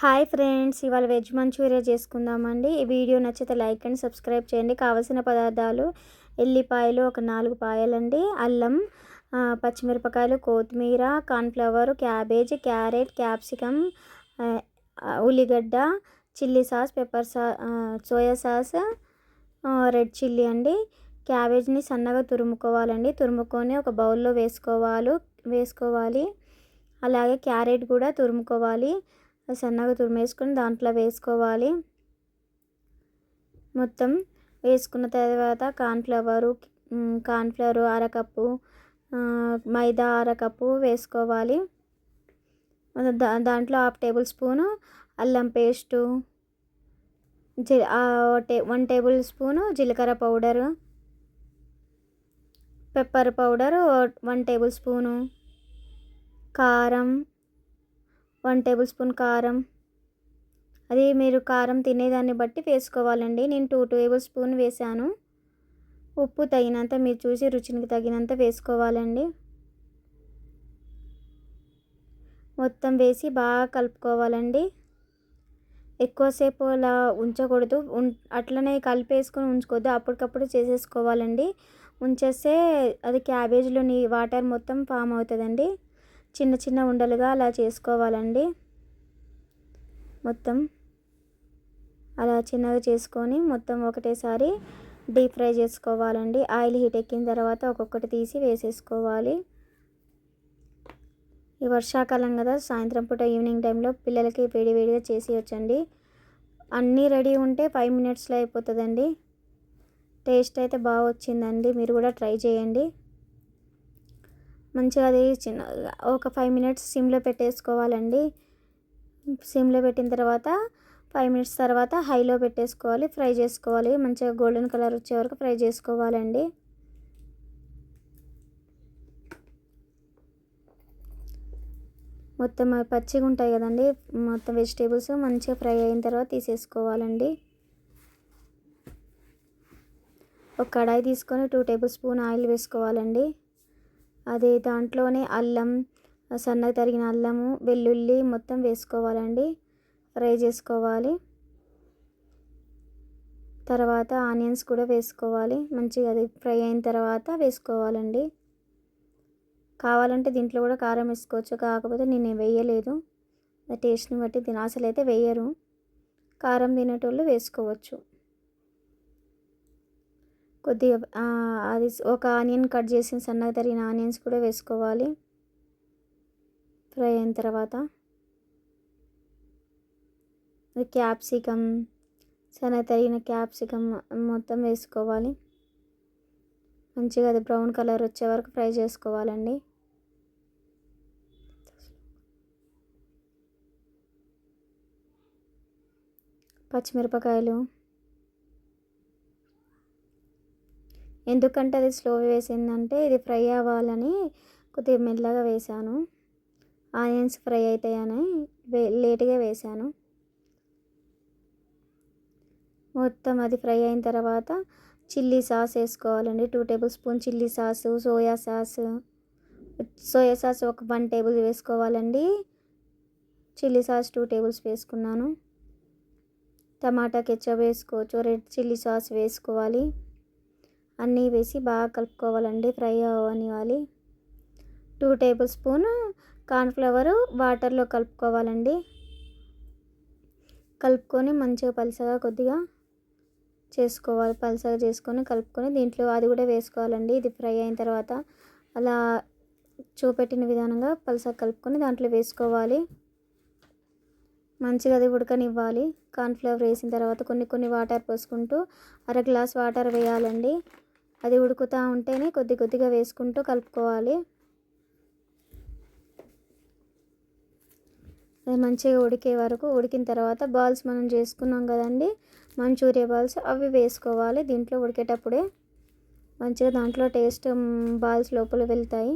Hi friends ఇవాళ veg manchurian చేసుకుందామండి. ఈ వీడియో నచ్చితే లైక్ అండ్ సబ్స్క్రైబ్ చేయండి. కావలసిన పదార్థాలు ఎల్లిపాయలు ఒక నాలుగు పాయలండి. అల్లం పచ్చిమిరపకాయలు కొత్తిమీర కార్న్ఫ్లవర్ క్యాబేజ్ క్యారెట్ క్యాప్సికమ్ ఉల్లిగడ్డ చిల్లీ సాస్ పెప్పర్ సా సోయా సాస్ రెడ్ చిల్లీ అండి. క్యాబేజ్ని సన్నగా తురుముకోవాలండి. తురుముకొని ఒక బౌల్లో వేసుకోవాలి వేసుకోవాలి. అలాగే క్యారెట్ కూడా తురుముకోవాలి. సన్నగా తురిమేసుకొని దాంట్లో వేసుకోవాలి. మొత్తం వేసుకున్న తర్వాత కార్న్ఫ్లవరు కాన్ఫ్లవరు అరకప్పు మైదా అరకప్పు వేసుకోవాలి. దా దాంట్లో హాఫ్ టేబుల్ స్పూను అల్లం పేస్టు జీ టే- వన్ టేబుల్ స్పూను జీలకర్ర powder pepper powder one table spoon కారం వన్ టేబుల్ స్పూన్ కారం. అది మీరు కారం తినేదాన్ని బట్టి వేసుకోవాలండి. నేను టూ టేబుల్ స్పూన్ వేసాను ఉప్పు తగినంత మీరు చూసి రుచికి తగినంత వేసుకోవాలండి. మొత్తం వేసి బాగా కలుపుకోవాలండి. ఎక్కువసేపు అలా ఉంచకూడదు అట్లనే కలిపేసుకొని ఉంచుకోవద్దు. అప్పటికప్పుడు చేసేసుకోవాలండి. ఉంచేస్తే అది క్యాబేజ్లోని వాటర్ మొత్తం ఫామ్ అవుతుందండి. చిన్న చిన్న ఉండలుగా అలా చేసుకోవాలండి. మొత్తం అలా చిన్నగా చేసుకొని మొత్తం ఒకటేసారి డీప్ ఫ్రై చేసుకోవాలండి. ఆయిల్ హీట్ ఎక్కిన తర్వాత ఒక్కొక్కటి తీసి వేసేసుకోవాలి. ఈ వర్షాకాలం కదా సాయంత్రం పూట ఈవినింగ్ టైంలో పిల్లలకి వేడి వేడిగా చేసి వచ్చండి అన్నీ రెడీ ఉంటే ఫైవ్ మినిట్స్లో అయిపోతుందండి. టేస్ట్ అయితే బాగా వచ్చిందండి. మీరు కూడా ట్రై చేయండి. మంచిగా అది చిన్న ఒక ఫైవ్ మినిట్స్ సిమ్లో పెట్టేసుకోవాలండి. సిమ్లో పెట్టిన తర్వాత ఫైవ్ మినిట్స్ తర్వాత హైలో పెట్టేసుకోవాలి ఫ్రై చేసుకోవాలి. మంచిగా గోల్డెన్ కలర్ వచ్చే వరకు ఫ్రై చేసుకోవాలండి. మొత్తం పచ్చిగా ఉంటాయి కదండి మొత్తం వెజిటేబుల్స్ మంచిగా ఫ్రై అయిన తర్వాత తీసేసుకోవాలండి. ఒక కడాయి తీసుకొని టూ టేబుల్ స్పూన్ ఆయిల్ వేసుకోవాలండి. అది దాంట్లోనే అల్లం సన్నగా తరిగిన అల్లము వెల్లుల్లి మొత్తం వేసుకోవాలండి. ఫ్రై చేసుకోవాలి. తర్వాత ఆనియన్స్ కూడా వేసుకోవాలి. మంచిగా అది ఫ్రై అయిన తర్వాత వేసుకోవాలండి. కావాలంటే దీంట్లో కూడా కారం వేసుకోవచ్చు. కాకపోతే నేను వేయలేదు. టేస్ట్ని బట్టి తిన అసలు అయితే వేయరు. కారం తినేటోళ్ళు వేసుకోవచ్చు. కొద్దిగా అది ఒక ఆనియన్ కట్ చేసిన సన్నగా తరిగిన ఆనియన్స్ కూడా వేసుకోవాలి. ఫ్రై అయిన తర్వాత. క్యాప్సికమ్ సన్నగా తరిగిన క్యాప్సికమ్ మొత్తం వేసుకోవాలి. మంచిగా అది బ్రౌన్ కలర్ వచ్చే వరకు ఫ్రై చేసుకోవాలండి. పచ్చిమిరపకాయలు. ఎందుకంటే అది స్లో వేసిందంటే ఇది ఫ్రై అవ్వాలని కొద్దిగా మెల్లగా వేసాను ఆనియన్స్ ఫ్రై అవుతాయని వే లేట్గా వేసాను మొత్తం అది ఫ్రై అయిన తర్వాత చిల్లీ సాస్ వేసుకోవాలండి. Two tablespoon chilli sauce soya sauce. Soya sauce ఒక వన్ టేబుల్ వేసుకోవాలండి. చిల్లీ సాస్ టూ టేబుల్స్ వేసుకున్నాను. టమాటా కెచ్చప్ వేసుకోవచ్చు రెడ్ చిల్లీ సాస్ వేసుకోవాలి. అన్నీ వేసి బాగా కలుపుకోవాలండి ఫ్రై అవ్వనివ్వాలి టూ టేబుల్ స్పూన్ కార్న్ఫ్లవరు వాటర్లో కలుపుకోవాలండి. కలుపుకొని మంచిగా పలుసగా కొద్దిగా చేసుకోవాలి పలుసగా చేసుకొని కలుపుకొని దీంట్లో అది కూడా వేసుకోవాలండి. ఇది ఫ్రై అయిన తర్వాత అలా చూపెట్టిన విధానంగా పలుసగా కలుపుకొని దాంట్లో వేసుకోవాలి. మంచిగా అది ఉడకనివ్వాలి. కార్న్ఫ్లవర్ వేసిన తర్వాత కొన్ని కొన్ని వాటర్ పోసుకుంటూ అర గ్లాస్ వాటర్ వేయాలండి. అది ఉడుకుతూ ఉంటేనే కొద్ది కొద్దిగా వేసుకుంటూ కలుపుకోవాలి. అది మంచిగా ఉడికే వరకు ఉడికిన తర్వాత బాల్స్ మనం చేసుకున్నాం కదండి మంచూరియా బాల్స్ అవి వేసుకోవాలి దీంట్లో ఉడికేటప్పుడే. మంచిగా దాంట్లో టేస్ట్ బాల్స్ లోపల వెళ్తాయి.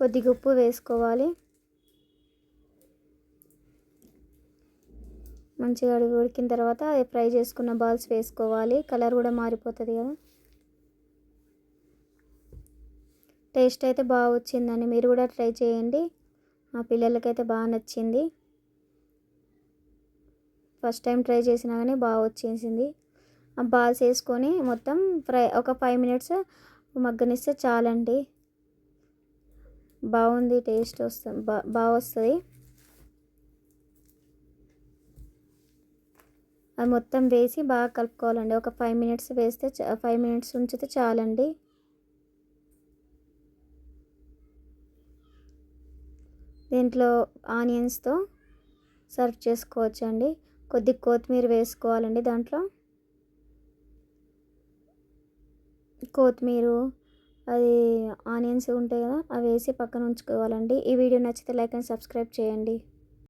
కొద్దిగా ఉప్పు వేసుకోవాలి. మంచిగా ఉడికిన తర్వాత అది ఫ్రై చేసుకున్న బాల్స్ వేసుకోవాలి. కలర్ కూడా మారిపోతుంది కదా. టేస్ట్ అయితే బాగా వచ్చిందండి మీరు కూడా ట్రై చేయండి. మా పిల్లలకైతే బాగా నచ్చింది. ఫస్ట్ టైం ట్రై చేసినా కానీ బాగా వచ్చేసింది ఆ బాల్స్ వేసుకొని మొత్తం ఫ్రై ఒక ఫైవ్ మినిట్స్ మగ్గనిస్తే చాలండి. బాగుంది టేస్ట్ వస్తుంది బా బాగా వస్తుంది అది మొత్తం వేసి బాగా కలుపుకోవాలండి. ఒక ఫైవ్ మినిట్స్ వేస్తే ఫైవ్ మినిట్స్ ఉంచితే చాలండి. దీంట్లో ఆనియన్స్తో సర్వ్ చేసుకోవచ్చు అండి కొద్ది కొత్తిమీర వేసుకోవాలండి దాంట్లో. కొత్తిమీర అది ఆనియన్స్ ఉంటాయి కదా అవి వేసి పక్కన ఉంచుకోవాలండి. ఈ వీడియో నచ్చితే లైక్ అండ్ సబ్స్క్రైబ్ చేయండి.